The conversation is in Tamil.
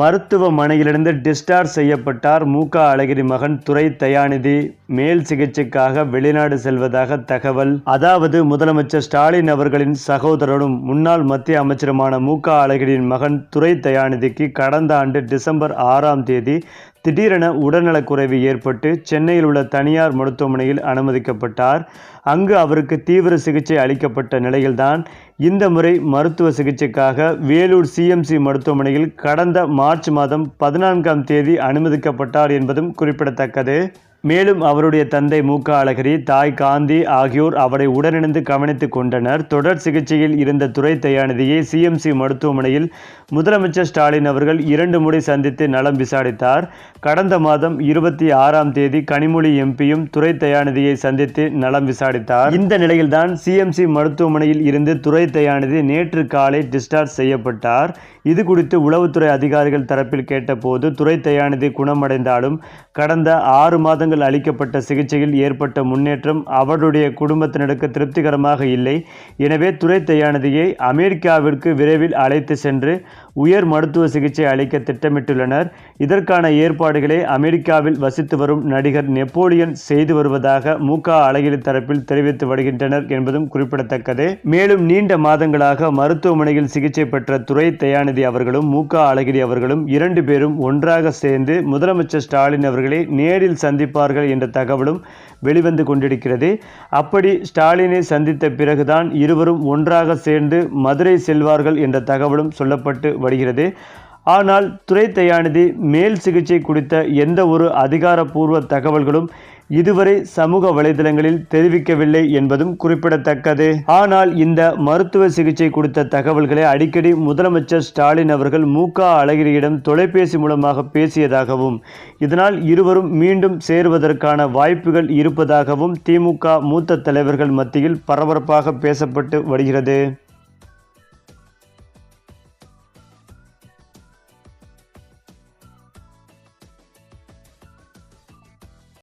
மருத்துவமனையிலிருந்து டிஸ்டார்ஜ் செய்யப்பட்டார் மு க அழகிரி மகன் துரை தயாநிதி. மேல் சிகிச்சைக்காக வெளிநாடு செல்வதாக தகவல். அதாவது முதலமைச்சர் ஸ்டாலின் அவர்களின் சகோதரனும் முன்னாள் மத்திய அமைச்சருமான மு க அழகிரியின் மகன் துரை தயாநிதிக்கு கடந்த ஆண்டு டிசம்பர் ஆறாம் தேதி திடீரென உடல்நலக்குறைவு ஏற்பட்டு சென்னையில் உள்ள தனியார் மருத்துவமனையில் அனுமதிக்கப்பட்டார். அங்கு அவருக்கு தீவிர சிகிச்சை அளிக்கப்பட்ட நிலையில்தான் இந்த முறை மருத்துவ சிகிச்சைக்காக வேலூர் சிஎம்சி மருத்துவமனையில் கடந்த மார்ச் மாதம் பதினான்காம் தேதி அனுமதிக்கப்பட்டார் என்பதும் குறிப்பிடத்தக்கது. மேலும் அவருடைய தந்தை மு அழகிரி தாய் காந்தி ஆகியோர் அவரை உடனிருந்து கவனித்துக் கொண்டனர். தொடர் சிகிச்சையில் இருந்த துறை தயாநிதியை சிஎம்சி மருத்துவமனையில் முதலமைச்சர் ஸ்டாலின் அவர்கள் இரண்டு முறை சந்தித்து நலம் விசாரித்தார். கடந்த மாதம் இருபத்தி ஆறாம் தேதி கனிமொழி எம்பியும் துறை தயாநிதியை சந்தித்து நலம் விசாரித்தார். இந்த நிலையில்தான் சிஎம்சி மருத்துவமனையில் இருந்து துறை தயாநிதி நேற்று காலை டிஸ்சார்ஜ் செய்யப்பட்டார். இது குறித்து உளவுத்துறை அதிகாரிகள் தரப்பில் கேட்டபோது துரை தயாநிதி குணமடைந்தாலும் கடந்த ஆறு மாதங்கள் அளிக்கப்பட்ட சிகிச்சையில் ஏற்பட்ட முன்னேற்றம் அவருடைய குடும்பத்தினருக்கு திருப்திகரமாக இல்லை. எனவே துறை தயாநிதியை அமெரிக்காவிற்கு விரைவில் அழைத்து சென்று உயர் மருத்துவ சிகிச்சை அளிக்க திட்டமிட்டுள்ளனர். இதற்கான ஏற்பாடுகளை அமெரிக்காவில் வசித்து வரும் நடிகர் நெப்போலியன் செய்து வருவதாக மு க அழகிரி தரப்பில் தெரிவித்து வருகின்றனர் என்பதும் குறிப்பிடத்தக்கது. மேலும் நீண்ட மாதங்களாக மருத்துவமனையில் சிகிச்சை பெற்ற துறை தயாநிதி அவர்களும் மு க அழகிரி அவர்களும் இரண்டு பேரும் ஒன்றாக சேர்ந்து முதலமைச்சர் ஸ்டாலின் அவர்களை நேரில் சந்திப்பார்கள் என்ற தகவலும் வெளிவந்து கொண்டிருக்கிறது. அப்படி ஸ்டாலினை சந்தித்த பிறகுதான் இருவரும் ஒன்றாக சேர்ந்து மதுரை செல்வார்கள் என்ற தகவலும் சொல்லப்பட்டு வருகிறது. ஆனால் துறை தயாநிதி மேல் சிகிச்சை குறித்த எந்த ஒரு அதிகாரப்பூர்வ தகவல்களும் இதுவரை சமூக வலைதளங்களில் தெரிவிக்கவில்லை என்பதும் குறிப்பிடத்தக்கது. ஆனால் இந்த மருத்துவ சிகிச்சை குறித்த தகவல்களை அடிக்கடி முதலமைச்சர் ஸ்டாலின் அவர்கள் மு. க. அழகிரியிடம் தொலைபேசி மூலமாக பேசியதாகவும் இதனால் இருவரும் மீண்டும் சேருவதற்கான வாய்ப்புகள் இருப்பதாகவும் திமுக மூத்த தலைவர்கள் மத்தியில் பரபரப்பாக பேசப்பட்டு வருகிறது.